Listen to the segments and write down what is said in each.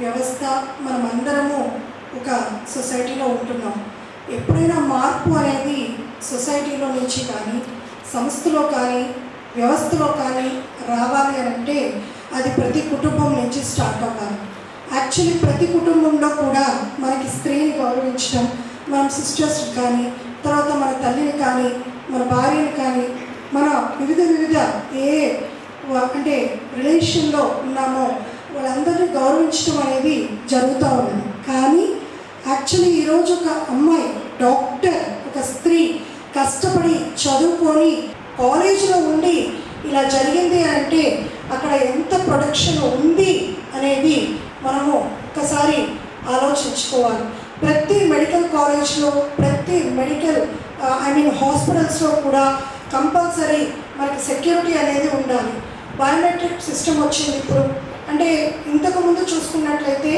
వ్యవస్థ మనమందరము ఒక సొసైటీలో ఉంటున్నాం. ఎప్పుడైనా మార్పు అనేది సొసైటీలో నుంచి కానీ సంస్థలో కానీ వ్యవస్థలో కానీ రావాలి అని అంటే అది ప్రతి కుటుంబం నుంచి స్టార్ట్ అవ్వాలి. యాక్చువల్లీ ప్రతి కుటుంబంలో కూడా మనకి స్త్రీని గౌరవించడం మనం సిస్టర్స్ కానీ తర్వాత మన తల్లిని కానీ మన భార్యని కానీ మన వివిధ వివిధ ఏ అంటే రిలేషన్లో ఉన్నామో వాళ్ళందరినీ గౌరవించడం అనేది జరుగుతూ ఉన్నది. కానీ యాక్చువల్లీ ఈరోజు ఒక అమ్మాయి డాక్టర్ ఒక స్త్రీ కష్టపడి చదువుకొని కాలేజీలో ఉండి ఇలా జరిగింది అంటే అక్కడ ఎంత ప్రొడక్షన్ ఉంది అనేది మనము ఒకసారి ఆలోచించుకోవాలి. ప్రతి మెడికల్ కాలేజ్లో ప్రతి మెడికల్ ఐ మీన్ హాస్పిటల్స్లో కూడా కంపల్సరీ మనకి సెక్యూరిటీ అనేది ఉండాలి. బయోమెట్రిక్ సిస్టమ్ వచ్చింది ఇప్పుడు. అంటే ఇంతకుముందు చూసుకున్నట్లయితే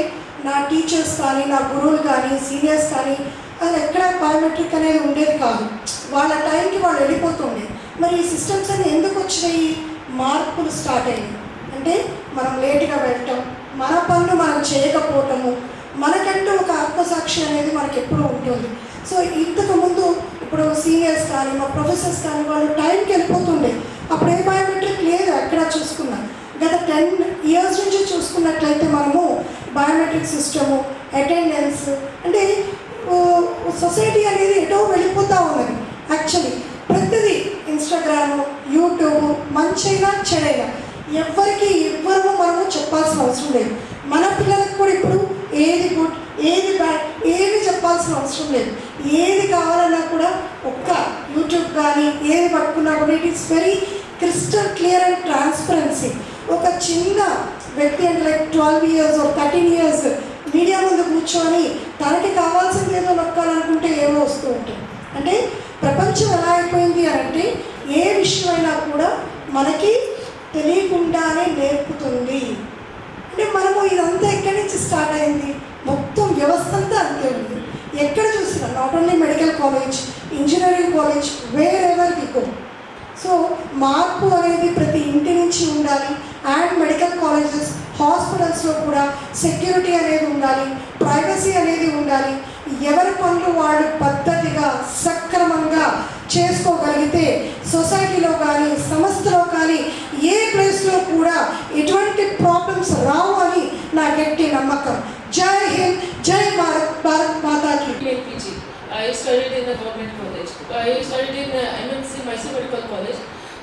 నా టీచర్స్ కానీ నా గురువులు కానీ సీనియర్స్ కానీ అది ఎక్కడ బయోమెట్రిక్ అనేది ఉండేది కాదు. వాళ్ళ టైంకి వాళ్ళు వెళ్ళిపోతుండే మరి ఈ సిస్టమ్స్ అన్ని ఎందుకు వచ్చినాయి? మార్పులు స్టార్ట్ అయ్యాయి అంటే మనం లేట్గా వెళ్ళటం మన పనులు మనం చేయకపోవటము మనకంటూ ఒక ఆత్మసాక్షి అనేది మనకి ఎప్పుడూ ఉంటుంది. సో ఇంతకుముందు ఇప్పుడు సీనియర్స్ కానీ మా ప్రొఫెసర్స్ కానీ వాళ్ళు టైంకి వెళ్ళిపోతుండే అప్పుడు ఏ బయోమెట్రిక్ లేదు ఎక్కడ చూసుకున్నా గత టెన్ ఇయర్స్ నుంచి చూసుకున్నట్లయితే మనము బయోమెట్రిక్ సిస్టము అటెండెన్స్ అంటే సొసైటీ అనేది ఎటో వెళ్ళిపోతూ ఉన్నది యాక్చువల్లీ ప్రతిదీ ఇన్స్టాగ్రామ్ యూట్యూబ్ మంచైనా చెడైనా. ఎవరికి ఎవ్వరము మనము చెప్పాల్సిన అవసరం లేదు. మన పిల్లలకు కూడా ఇప్పుడు ఏది గుడ్ ఏది బ్యాడ్ ఏది చెప్పాల్సిన అవసరం లేదు. ఏది కావాలన్నా కూడా ఒక్క యూట్యూబ్ కానీ ఏది పట్టుకున్నా కూడా it is very crystal clear and transparency ఒక చిన్న వ్యక్తి అంటే like twelve years thirteen years media ముందు కూర్చొని తనకి కావాల్సింది ఏదో నొక్కాలనుకుంటే ఏమో వస్తూ ఉంటుంది. అంటే ప్రపంచం ఎలా అయిపోయింది అని అంటే ఏ విషయమైనా కూడా మనకి తెలియకుండానే నేర్పుతుంది. అంటే మనము ఇదంతా ఎక్కడి నుంచి స్టార్ట్ అయింది? మొత్తం వ్యవస్థ అంతా అంతే ఉంది. ఎక్కడ చూసినా not only medical college engineering college wherever go so మార్పు అనేది ప్రతి ఇంటి నుంచి ఉండాలి. అండ్ మెడికల్ కాలేజెస్ హాస్పిటల్స్లో కూడా సెక్యూరిటీ అనేది ఉండాలి ప్రైవసీ అనేది ఉండాలి. ఎవరి పనులు వాళ్ళు పద్ధతిగా సక్రమంగా చేసుకోగలిగితే సొసైటీలో కానీ సంస్థలో కానీ ఏ ప్లేస్లో కూడా ఎటువంటి ప్రాబ్లమ్స్ రావు అని నా గట్టి నమ్మకం. జై హింద్ జై భారత్ భారత్ మాతాకి. LPG. I studied in the government college. I studied in the MMC Mysore Medical College.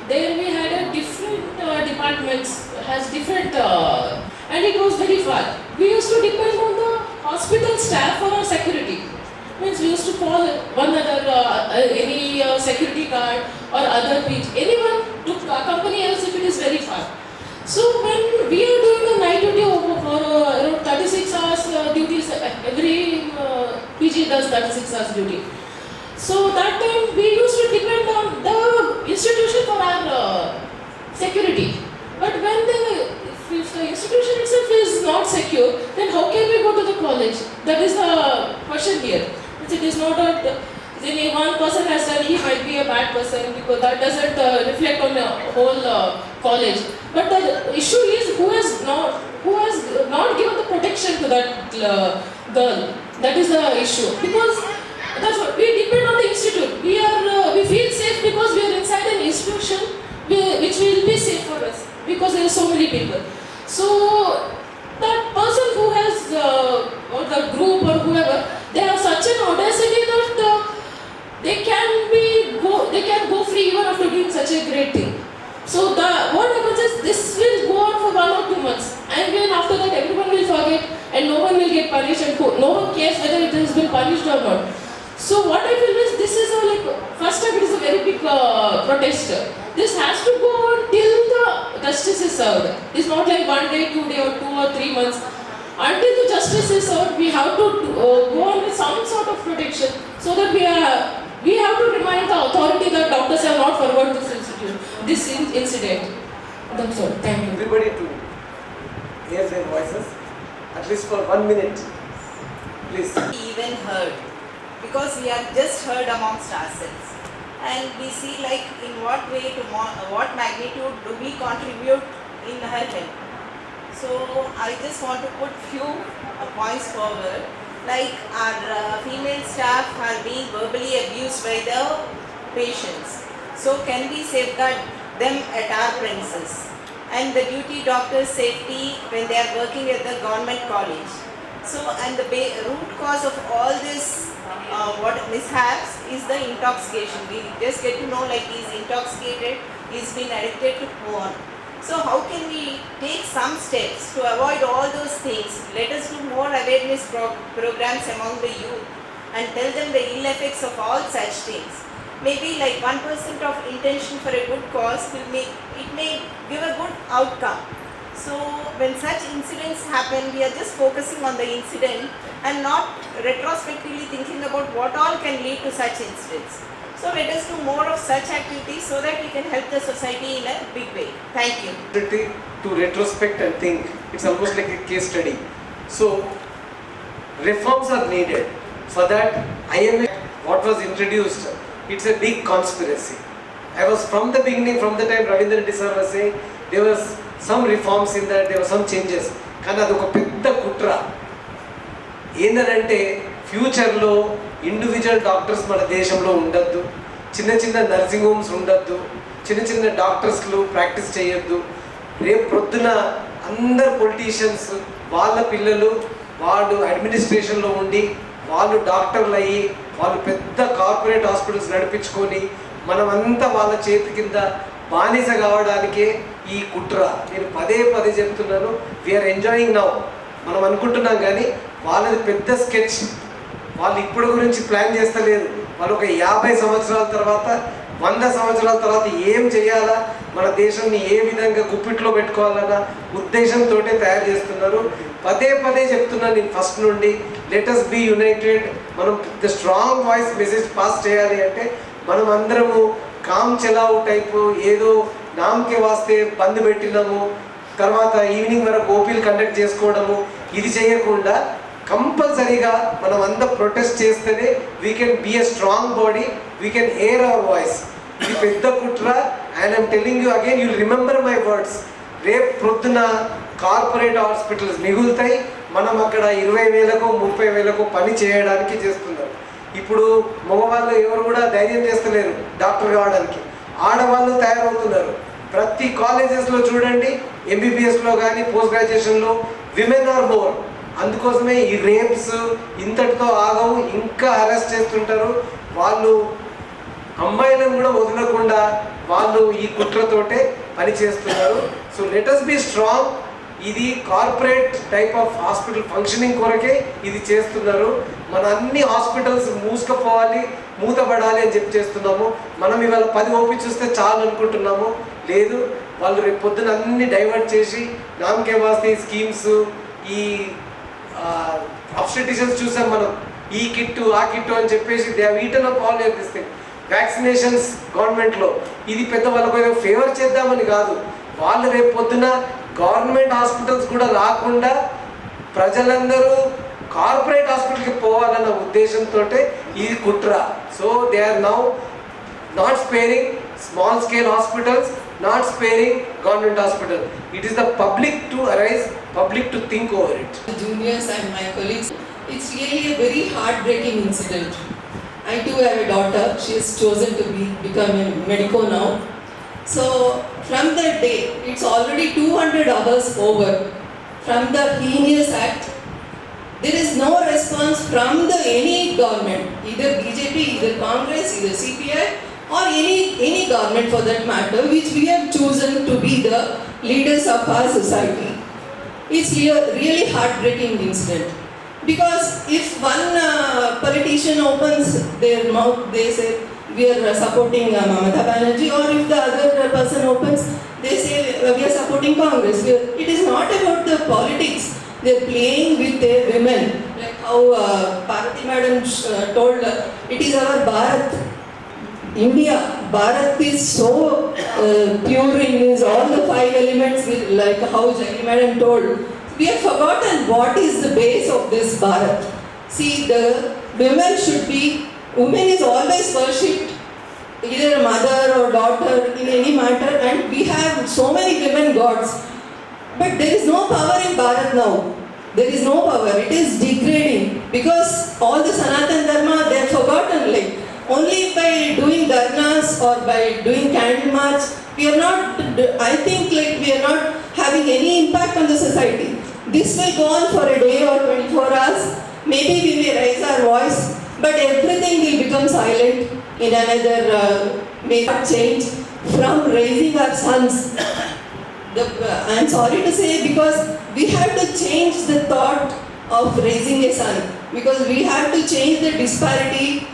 There we had a different uh, departments, has different, uh, and it was very far. We used to depend on the hospital staff for our security. Means we used to call one other, uh, uh, any uh, security guard or other PG, anyone to accompany us if it is very far. So when we are doing the night duty for uh, around 36 hours uh, duties, uh, every uh, PG does 36 hours duty. So that time we used to depend on the institution for our uh, security. But when the if, the institution itself is not secure, then how can we go to the college? That is the question here. It is not a any one person has done, he might be a bad person because that doesn't uh, reflect on the whole uh, college. But the issue is who has not who has not given the protection to that uh, girl. That is the issue because that's what we depend on the institute. We are uh, we feel safe because we are inside an institution which will be safe for us because there are so many people. So that person who has uh, or the group or whoever they have such an audacity that uh, they can be go they can go free even after doing such a great thing. So the what happens is this will go on for one or two months, and then after that everyone will forget, and no one will get punished, and who- no one cares whether it has been punished or not. So what I feel is this is a like first step. It is a very big uh, protest. This has to go on till the justice is served. It's not like one day, two day, or two or three months. Until the justice is served, we have to uh, go on with some sort of protection so that we are we have to remind the authority that doctors have not forgot this institute, this in- incident. That's all. Thank you. everybody to hear their voices, at least for one minute. Please. even heard. Because we are just heard amongst ourselves. And we see like in what way to what magnitude do we contribute in her health so i just want to put few uh, points forward. Like our uh, female staff are being verbally abused by the patients. So can we safeguard them at our premises? And the duty doctor's safety when they are working at the government college so, and the root cause of all this, uh, what mishaps is the intoxication. We just get to know like he's intoxicated, he's been addicted to porn. So, how can we take some steps to avoid all those things? Let us do more awareness pro- programs among the youth and tell them the ill effects of all such things. Maybe like 1% of intention for a good cause will make it may give a good outcome. So when such incidents happen, we are just focusing on the incident and not retrospectively thinking about what all can lead to such incidents. So let us do more of such activities so that we can help the society in a big way. Thank you. to retrospect and think. It's almost like a case study. So, reforms are needed. For that, IMA, what was introduced, it's a big conspiracy. I was from the beginning, from the time Ravindra Reddy was saying, there was some reforms in that there were some changes కానీ అది ఒక పెద్ద కుట్ర. ఏంటంటే ఫ్యూచర్లో individual doctors మన దేశంలో ఉండొద్దు. చిన్న చిన్న నర్సింగ్ హోమ్స్ ఉండొద్దు. చిన్న చిన్న డాక్టర్స్లు ప్రాక్టీస్ చేయొద్దు. రేపు ప్రొద్దున అందరు పొలిటీషియన్స్ వాళ్ళ పిల్లలు వాళ్ళు అడ్మినిస్ట్రేషన్లో ఉండి వాళ్ళు డాక్టర్లు అయ్యి వాళ్ళు పెద్ద కార్పొరేట్ హాస్పిటల్స్ నడిపించుకొని మనమంతా వాళ్ళ చేతి కింద బానిస కావడానికే ఈ కుట్ర. నేను పదే పదే చెప్తున్నాను వీఆర్ ఎంజాయింగ్ నౌ మనం అనుకుంటున్నాం కానీ వాళ్ళది పెద్ద స్కెచ్. వాళ్ళు ఇప్పుడు గురించి ప్లాన్ చేస్తలేరు. వాళ్ళు ఒక యాభై సంవత్సరాల తర్వాత వంద సంవత్సరాల తర్వాత ఏం చేయాలా? మన దేశాన్ని ఏ విధంగా గుప్పిట్లో పెట్టుకోవాలన్న ఉద్దేశంతో తయారు చేస్తున్నారు. పదే పదే చెప్తున్నాను నేను ఫస్ట్ నుండి. లెటస్ బీ యునైటెడ్ మనం the strong voice message pass చేయాలి అంటే మనం అందరము కామ్ చెలావు టైపు ఏదో నామకే వాస్తే బంద్ పెట్టినము తర్వాత ఈవినింగ్ వరకు ఓపీలు కండక్ట్ చేసుకోవడము. ఇది చేయకుండా కంపల్సరీగా మనం అంతా ప్రొటెస్ట్ చేస్తేనే we can be a strong body we can air our voice ఇది పెద్ద కుట్ర and I'm telling you again you remember my words రేపు ప్రొద్దున కార్పొరేట్ హాస్పిటల్స్ మిగులుతాయి. మనం అక్కడ ఇరవై వేలకు ముప్పై వేలకు పని చేయడానికి చేస్తున్నారు ఇప్పుడు మగవాళ్ళు ఎవరు కూడా ధైర్యం చేస్తలేరు డాక్టర్ కావడానికి. ఆడవాళ్ళు తయారవుతున్నారు. ప్రతి కాలేజెస్లో చూడండి ఎంబీబీఎస్లో కానీ పోస్ట్ గ్రాడ్యుయేషన్లో విమెన్ ఆర్ మోర్ అందుకోసమే ఈ రేప్స్ ఇంతటితో ఆగవు ఇంకా అరెస్ట్ చేస్తుంటారు. వాళ్ళు అమ్మాయిలను కూడా వదలకుండా వాళ్ళు ఈ కుట్రతోటే పని చేస్తున్నారు. So let us be strong ఇది corporate type of hospital functioning కొరకే ఇది చేస్తున్నారు. మన అన్ని హాస్పిటల్స్ మూసుకపోవాలి మూతపడాలి అని చెప్పి చేస్తున్నాము. మనం ఇవాళ పది ఓపి చూస్తే చాలు అనుకుంటున్నాము. లేదు వాళ్ళు రేపు పొద్దున అన్ని డైవర్ట్ చేసి నామకే వాస్తే స్కీమ్స్ ఈ అబ్స్టిటిషన్స్ చూసాం మనం. ఈ కిట్టు ఆ కిట్టు అని చెప్పేసి దే ఈటన్ అప్ వ్యాక్సినేషన్స్ గవర్నమెంట్లో. ఇది పెద్ద వాళ్ళకు ఏదో ఫేవర్ చేద్దామని కాదు. వాళ్ళు రేపు పొద్దున గవర్నమెంట్ హాస్పిటల్స్ కూడా రాకుండా ప్రజలందరూ కార్పొరేట్ హాస్పిటల్కి పోవాలన్న ఉద్దేశంతో ఇది కుట్ర. So they are now not sparing small scale hospitals not sparing government hospital. It is the public to arise, public to think over it. Juniors and my colleagues, it's really a very heartbreaking incident. I too have a daughter. She has chosen to be become a medico now. So from that day, it's already 200 hours over. From the heinous act, there is no response from the any government, either BJP, either Congress, either CPI, government for that matter, which we have chosen to be the leaders of our society. It's rea- really heartbreaking incident. Because if one uh, politician opens their mouth, they say we are supporting uh, Mamata Banerjee, or if the other uh, person opens, they say uh, we are supporting Congress. Are- it is not about the politics. They are playing with their women, like how uh, Bharati Madam uh, told, uh, it is our Bharat. India, Bharat is so uh, pure in his all the five elements, like how Jaggi Madam told. We have forgotten what is the base of this Bharat. See, the women should be, women is always worshipped, either mother or daughter in any matter, and we have so many women gods. But there is no power in Bharat now. There is no power. It is degrading because all the Sanatan Dharma they have forgotten. Like only by doing dharnas or by doing candle march, we are not. I think like we are not having any impact on the society. This will go on for a day or 24 hours. Maybe we may raise our voice, but everything will become silent in another uh, may change from raising our sons. The, uh, I'm sorry to say because we have to change the thought of raising a son because we have to change the disparity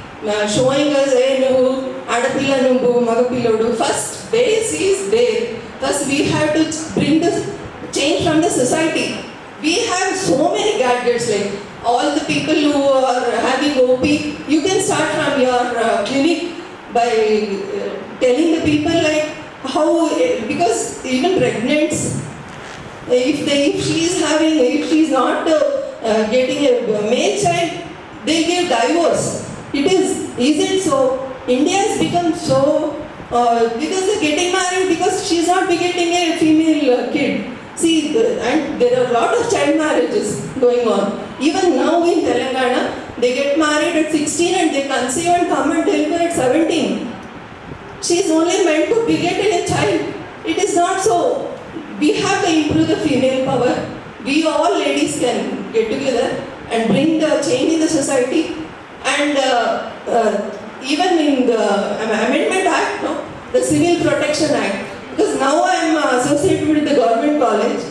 showing us, hey, no, Adapilla First base is there. Thus, we have to bring the change from the society. We have so many gadgets like all the people who are having OP, you can start from your uh, clinic by uh, telling the people like how, uh, because even pregnant uh, if, they, if she is having, if she is not uh, getting a male child, they give divorce. It is, is it so? India has become so, uh, because they're getting married because she is not begetting a female uh, kid. See, and there are a lot of child marriages going on. Even now in Telangana, they get married at 16 and they conceive and come and deliver at 17. She is only meant to beget a child. It is not so. We have to improve the female power. We all ladies can get together and bring the change in the society. And uh, uh, even in the Amendment Act, no, the Civil Protection Act, because now I am associated with the government college.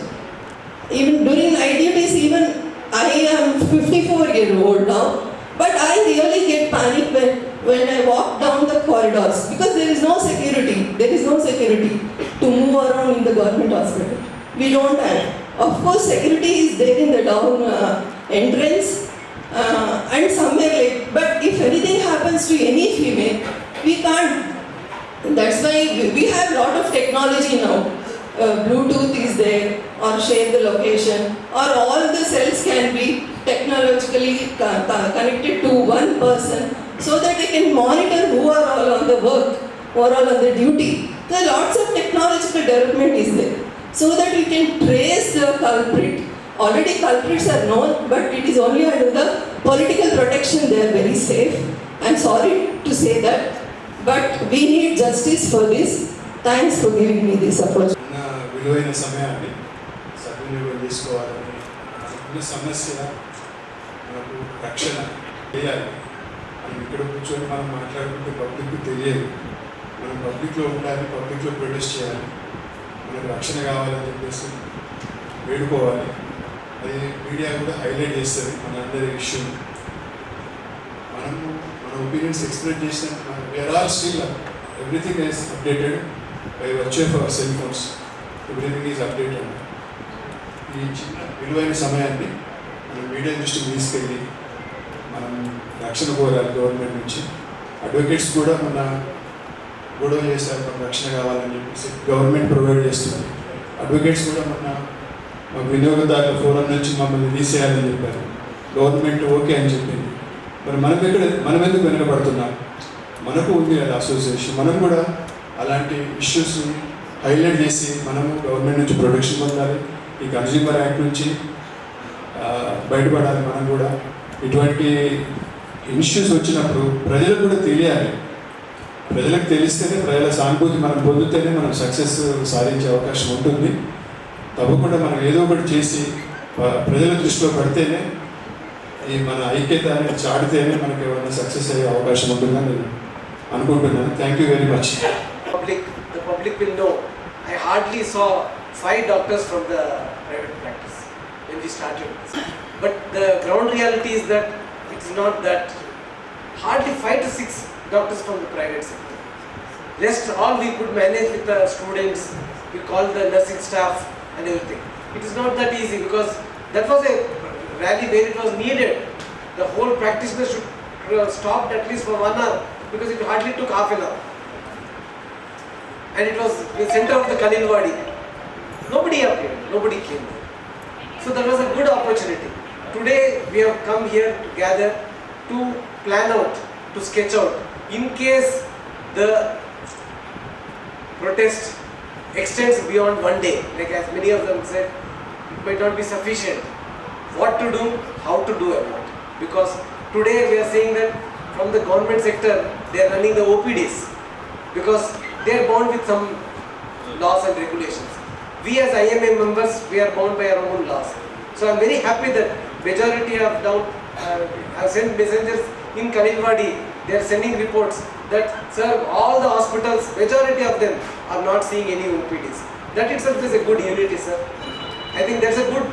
Even during IDPs, even I am 54 year old now, but I really get panic when, when I walk down the corridors because there is no security. There is no security to move around in the government hospital. We don't have. Of course, security is there in the down uh, entrance uh, and somewhere like. But if anything happens to any female, we can't that's why we- have a lot of technology now. Uh, Bluetooth is there, or share the location, or all the cells can be technologically co- co- connected to one person so that they can monitor who are all on the work, who are all on the duty. There are lots of technological development is there so that we can trace the culprit. Already culprits are known, but it is only under the political protection they are very safe. I'm sorry to say that, but we need justice for this. Thanks for giving me this opportunity. ఉన్న విలువైన సమయాన్ని సద్వినియోగం చేసుకోవాలని ఉన్న సమస్య మనకు రక్షణ చేయాలి మనం ఇక్కడ కూర్చొని మనం మాట్లాడుకుంటే పబ్లిక్కి తెలియదు మనం పబ్లిక్లో ఉండాలి పబ్లిక్లో ప్రొడ్యూస్ చేయాలి మనకు రక్షణ కావాలని చెప్పేసి వేడుకోవాలి అది మీడియా కూడా హైలైట్ చేస్తుంది మన అందరి విషయం మనము మన ఒపీనియన్స్ ఎక్స్ప్రెస్ చేసిన. Where all still everything is updated by వచ్చే for our cell phones everything is updated ఈ చిన్న విలువైన సమయాన్ని మనం మీడియా దృష్టికి తీసుకెళ్ళి మనం రక్షణ కోరాలి గవర్నమెంట్ నుంచి. అడ్వకేట్స్ కూడా మన గొడవ చేశారు మన రక్షణ కావాలని చెప్పేసి గవర్నమెంట్ ప్రొవైడ్ చేస్తుంది. అడ్వకేట్స్ కూడా మన మా వినియోగదారుల ఫోరం నుంచి మమ్మల్ని తీసేయాలని చెప్పారు. గవర్నమెంట్ ఓకే అని చెప్పింది. మరి మనం ఎక్కడ మనం ఎందుకు వెనకబడుతున్నాం మనకు ఉంది కదా అసోసియేషన్ మనం కూడా అలాంటి ఇష్యూస్ని హైలైట్ చేసి మనము గవర్నమెంట్ నుంచి ప్రొటెక్షన్ పొందాలి. ఈ కన్జ్యూమర్ యాక్ట్ నుంచి బయటపడాలి మనం కూడా. ఇటువంటి ఇష్యూస్ వచ్చినప్పుడు ప్రజలకు కూడా తెలియాలి. ప్రజలకు తెలిస్తేనే ప్రజల సానుభూతి మనం పొందితేనే మనం సక్సెస్ సాధించే అవకాశం ఉంటుంది. తప్పకుండా మనం ఏదో ఒకటి చేసి ప్రజల దృష్టిలో పడితేనే ఈ మన ఐక్యత అనేది చాటితేనే మనకి ఏమైనా సక్సెస్ అయ్యే అవకాశం ఉంటుందని నేను అనుకుంటున్నాను. Thank you very much public the public will know I hardly saw five doctors from the private practice when we but the ground reality that it's not that hardly five to six doctors from private just all we manage with students we call the nursing staff and everything. It is not that easy because that was a rally where it was needed. The whole practitioner should uh, stop at least for one hour because it hardly took half an hour and it was the center of the Kalilwadi. Nobody appeared, nobody came. So that was a good opportunity. today we have come here to gather to plan out, to sketch out, in case the protest extends beyond one day, like as many of them said, it might not be sufficient. What to do, how to do it. Because today we are saying that from the government sector, they are running the OPDs because they are bound with some laws and regulations. We as IMA members, we are bound by our own laws. So I am very happy that majority of down, uh, have sent messengers in Kalilwadi, they are sending reports that sir, all the hospitals, majority of them are not seeing any OPDs. That itself is a good unity, sir. I think that's a good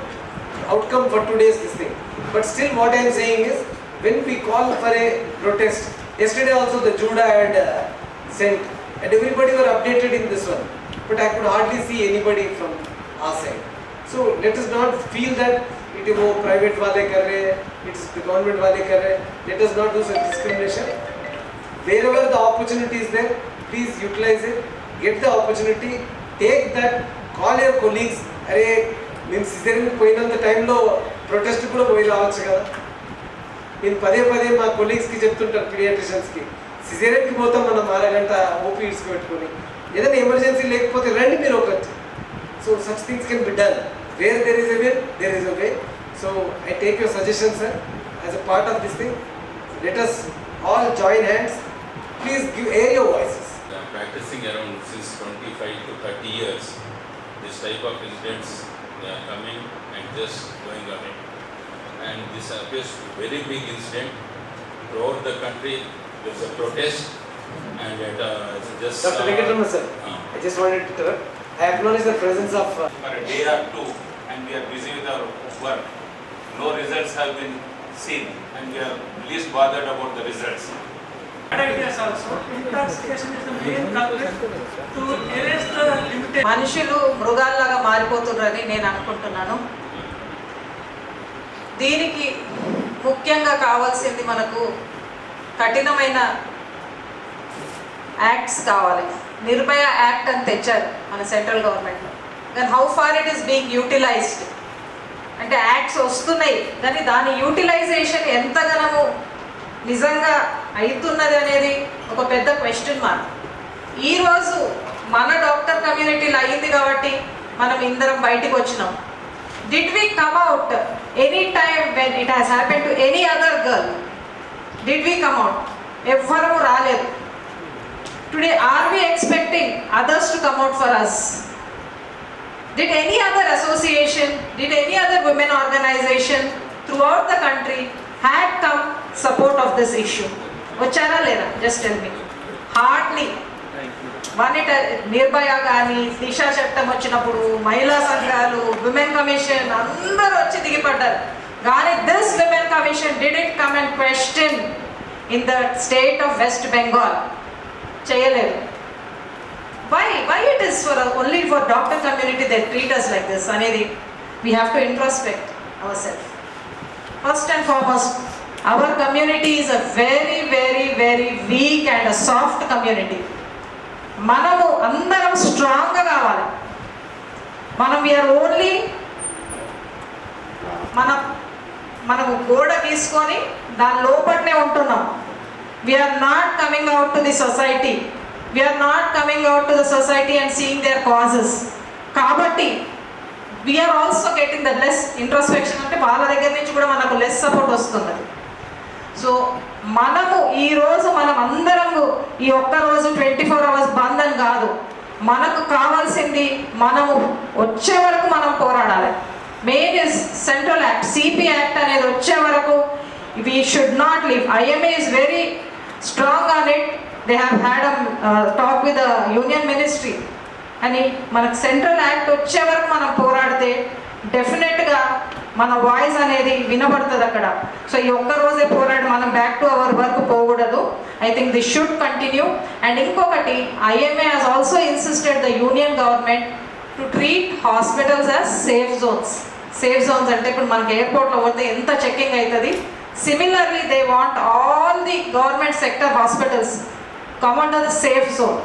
outcome for today's this thing. But still what I am saying is, when we call for a protest, yesterday also the Judah had uh, sent and everybody were updated in this one. But I could hardly see anybody from our side. So let us not feel that it is वो private वाले कर रहे हैं, it is the government वाले कर रहे हैं. Let us not do such discrimination. Wherever the opportunity is there, please utilize it. Get the opportunity take that call your colleagues అరే నేను సిజరింగ్ పోయినంత టైంలో ప్రొటెస్ట్ కూడా పోయి రావచ్చు కదా? నేను పదే పదే మా కొలీగ్స్కి చెప్తుంటాను పీడియాట్రిషియన్స్కి సిజరీన్కి పోతాం మనం అరగంట ఓపీ పెట్టుకొని. ఏదైనా ఎమర్జెన్సీ లేకపోతే రండి మీరు ఒకటి so such things can be done where there is a way there is a way so I take your suggestion sir as a part of this thing let us all join hands please give air your voices practicing around since 25 to 30 years, this type of incidents they are coming and just going away. And this appears to be very big incident throughout the country. There is a protest and it uh, just. Dr. Venkatramana uh, sir, uh, I just wanted to I acknowledge the presence of. Uh, for a day or two, and we are busy with our work. No results have been seen, and we are least bothered about the results. మనుషులు మృగాల్లాగా మారిపోతున్నారని నేను అనుకుంటున్నాను. దీనికి ముఖ్యంగా కావాల్సింది మనకు కఠినమైన acts కావాలి. Nirbhaya act అని తెచ్చారు మన సెంట్రల్ గవర్నమెంట్లో. కానీ how far it is being utilized అంటే యాక్ట్స్ వస్తున్నాయి కానీ దాని యూటిలైజేషన్ ఎంతగానో నిజంగా అవుతున్నది అనేది ఒక పెద్ద క్వశ్చన్ మార్క్ ఈరోజు మన డాక్టర్ కమ్యూనిటీలో అయ్యింది కాబట్టి మనం ఇందరం బయటికి వచ్చినాం. Did we come out any time when it has happen to any other girl did we come out ఎవ్వరూ రాలేదు. Today are we expecting others to come out for us Did any other association, did any other women organization throughout the country had come support of this issue? వచ్చారా లేదా? Just tell me hardly one it Nirbhaya కానీ దిశా చట్టం వచ్చినప్పుడు మహిళా సంఘాలు women commission అందరూ వచ్చి దిగిపడ్డారు. కానీ this women commission did it come and question in the state of West Bengal చేయలేదు why why it is for only for doctor community they treat us like this అనేది అనేది have to introspect our self first and foremost our community is a very very very weak and a soft community. మనము అందరం స్ట్రాంగ్గా కావాలి. మనం we are only మన మనము గోడ తీసుకొని దాని లోపలనే ఉంటున్నాం. We are not coming out to the society we are not coming out to the society and seeing their causes కాబట్టి we are also getting the less introspection అంటే వాళ్ళ దగ్గర నుంచి కూడా మనకు లెస్ సపోర్ట్ వస్తుంది సో మనము ఈ రోజు మనం అందరము ఈ ఒక్క రోజు ట్వంటీ ఫోర్ అవర్స్ బంద్ అని కాదు. మనకు కావాల్సింది మనము వచ్చే వరకు మనం పోరాడాలి. Main is central act CP act అనేది వచ్చే వరకు we should not leave IMA is very strong on it they have had a talk with the union ministry అని మనకు సెంట్రల్ యాక్ట్ వచ్చే వరకు మనం పోరాడితే డెఫినెట్గా మన వాయిస్ అనేది వినబడుతుంది అక్కడ. సో ఈ ఒక్క రోజే పోరాడి మనం బ్యాక్ టు అవర్ వర్క్ పోకూడదు. I think this should continue and ఇంకొకటి IMA has also insisted the union government to treat hospitals as safe zones safe zones అంటే ఇప్పుడు మనకి ఎయిర్పోర్ట్లో పోతే ఎంత చెకింగ్ అవుతుంది similarly they want all the government sector hospitals come under the safe zone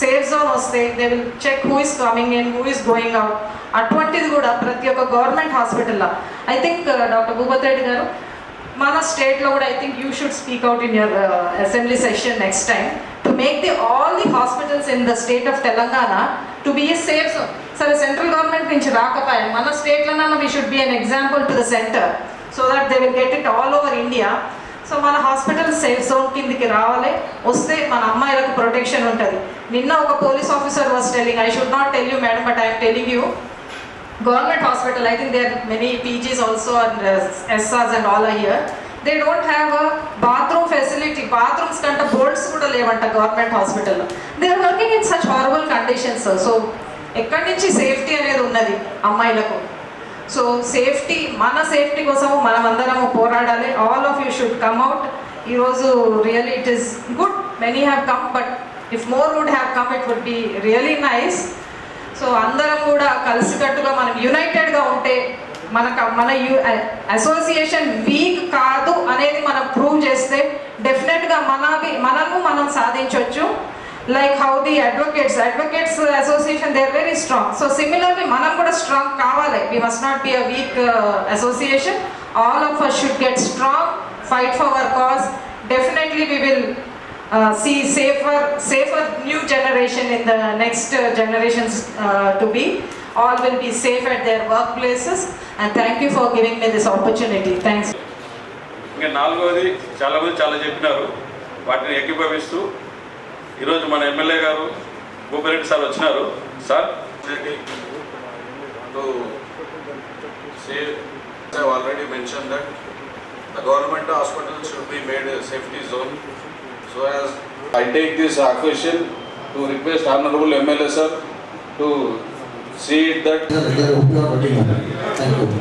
safe zone వస్తే they will check who is coming in who is going out అటువంటిది కూడా ప్రతి ఒక్క గవర్నమెంట్ హాస్పిటల్లో. I think doctor Bhupath Reddy garu మన స్టేట్లో కూడా I think you should speak out in your assembly session next time to make the all the hospitals in the state of Telangana to be safe సరే central government నుంచి రాకపోయా మన స్టేట్లోనన్నా we should be an example to the centre so that they will get it all over India so మన hospital safe zone కిందికి రావాలి. వస్తే మన అమ్మాయిలకు ప్రొటెక్షన్ ఉంటుంది. నిన్న ఒక police officer was telling I should not tell you madam but I'm telling you government hospital, I think there are many PGs also and uh, SRs and all are here. They don't have a bathroom facility. Bathrooms కంటే boards కూడా లేవంట government హాస్పిటల్లో they are working in such horrible conditions so ఎక్కడి నుంచి safety అనేది ఉన్నది అమ్మాయిలకు? So safety మన సేఫ్టీ కోసము మనం అందరము పోరాడాలి all of you should come out ఈరోజు really it is good many have come but if more would have come it would be really nice so అందరం కూడా కలిసికట్టుగా మనం యునైటెడ్గా ఉంటే మనకు మన యు అసోసియేషన్ వీక్ కాదు అనేది మనం ప్రూవ్ చేస్తే డెఫినెట్గా మనవి మనము మనం సాధించవచ్చు like how the advocates advocates association they are very strong so similarly మనం కూడా స్ట్రాంగ్ కావాలి. We must not be a weak association all of us should get strong fight for our cause definitely we will see safer safer new generation in the next generations to be all will be safe at their work places and thank you for giving me this opportunity thanks ఇంకా నాలుగవది చాలా మంది చాలా చెప్పినారు. వాటిని ఎక్కిపవిస్తూ ఈరోజు మన MLA గారు భూపరెడ్డి సార్ వచ్చినారు. Sir? Already mention that the government hospital should be made safety zone so as I take this occasion to request honorable MLA sir to see it that Thank you.